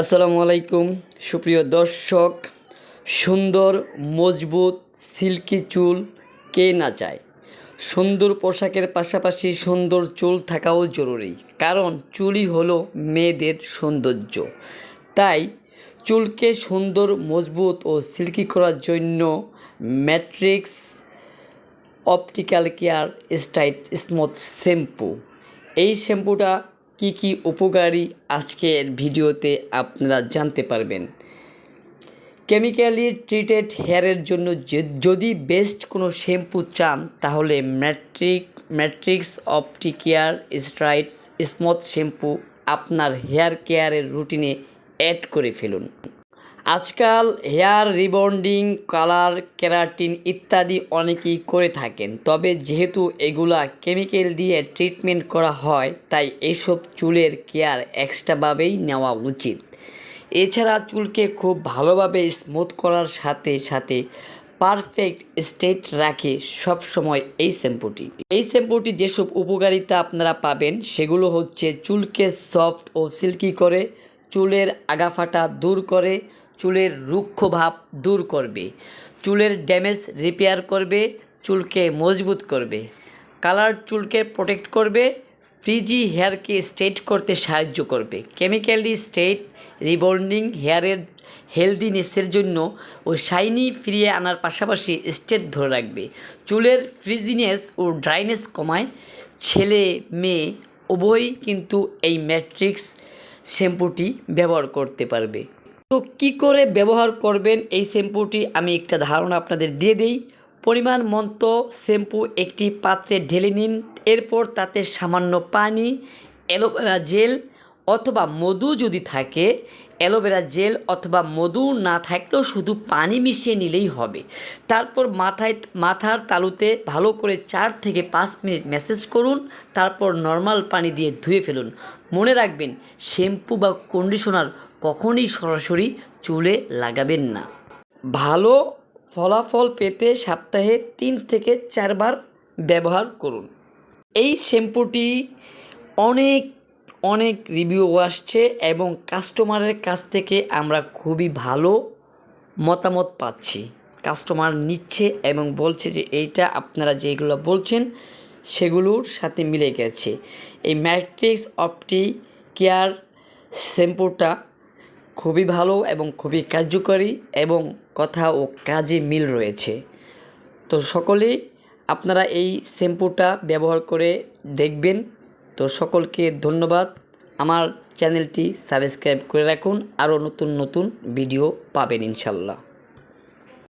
আসসালামু আলাইকুম, সুপ্রিয় দর্শক। সুন্দর, মজবুত, সিল্কি চুল কে না চায়? সুন্দর পোশাকের পাশাপাশি সুন্দর চুল থাকাও জরুরি, কারণ চুলই হলো মেয়েদের সৌন্দর্য। তাই চুলকে সুন্দর, মজবুত ও সিল্কি করার জন্য matrix, optical care, straight, smooth shampoo. এই শ্যাম্পুটা কি কি উপকারী আজকের ভিডিওতে আপনারা জানতে পারবেন। কেমিক্যালি ট্রিটেড হেয়ারের জন্য যদি বেস্ট কোনো শ্যাম্পু চান, তাহলে matrix matrix opticare straights smooth shampoo আপনার হেয়ার কেয়ারের রুটিনে অ্যাড করে ফেলুন। আজকাল হেয়ার রিবন্ডিং, কালার কেরাটিন ইত্যাদি অনেকেই করে থাকেন। তবে যেহেতু এগুলা কেমিক্যাল দিয়ে ট্রিটমেন্ট করা হয়, তাই এইসব চুলের কেয়ার এক্সট্রাভাবেই নেওয়া উচিত। এছাড়া চুলকে খুব ভালোভাবে স্মুথ করার সাথে সাথে পারফেক্ট স্টেট রাখে সব সময় এই শ্যাম্পুটি। এই শ্যাম্পুটি যেসব উপকারিতা আপনারা পাবেন, সেগুলো হচ্ছে চুলকে সফট ও সিল্কি করে, চুলের আগাফাটা দূর করে চুলের রুক্ষ ভাব দূর করবে। চুলের ড্যামেজ রিপেয়ার করবে, চুলকে মজবুত করবে। কালার চুলকে প্রোটেক্ট করবে ফ্রিজি হেয়ারকে স্ট্রেট করতে সাহায্য করবে। কেমিক্যালি স্ট্রেট রিবন্ডিং হেয়ারের হেলদিনেসের জন্য ও শাইনি ফিরিয়ে আনার পাশাপাশি স্ট্রেট ধরে রাখবে। চুলের ফ্রিজিনেস ও ড্রাইনেস কমায়। ছেলে, মেয়ে উভয়ই কিন্তু এই ম্যাট্রিক্স শ্যাম্পুটি ব্যবহার করতে পারবে। তো কি করে ব্যবহার করবেন এই শ্যাম্পুটি? আমি একটা ধারণা আপনাদের দিয়ে দিই। পরিমাণ মতো শ্যাম্পু একটি পাত্রে ঢেলে নিন। এরপর তাতে সামান্য পানি, অ্যালোভেরা জেল অথবা মধু যদি থাকে, অ্যালোভেরা জেল অথবা মধু না থাকলেও শুধু পানি মিশিয়ে নিলেই হবে। তারপর মাথায়, মাথার তালুতে ভালো করে চার থেকে পাঁচ মিনিট ম্যাসেজ করুন। তারপর নর্মাল পানি দিয়ে ধুয়ে ফেলুন। মনে রাখবেন, শ্যাম্পু বা কন্ডিশনার কখনই সরাসরি চুলে লাগাবেন না। ভালো ফলাফল পেতে সপ্তাহে তিন থেকে চারবার ব্যবহার করুন। এই শ্যাম্পুটি অনেক অনেক রিভিউ আসছে এবং কাস্টমারের কাছ থেকে আমরা খুবই ভালো মতামত পাচ্ছি। কাস্টমার নিচ্ছে এবং বলছে যে, এইটা আপনারা যেগুলো বলছেন, সেগুলোর সাথে মিলে গেছে। এই ম্যাট্রিক্স অপটি কেয়ার শ্যাম্পুটা খুবই ভালো এবং খুবই কার্যকরী এবং কথা ও কাজে মিল রয়েছে। তো সকলেই আপনারা এই শ্যাম্পুটা ব্যবহার করে দেখবেন। তো সকলকে ধন্যবাদ। আমার চ্যানেলটি সাবস্ক্রাইব করে রাখুন। আরও নতুন নতুন ভিডিও পাবেন ইনশাল্লাহ।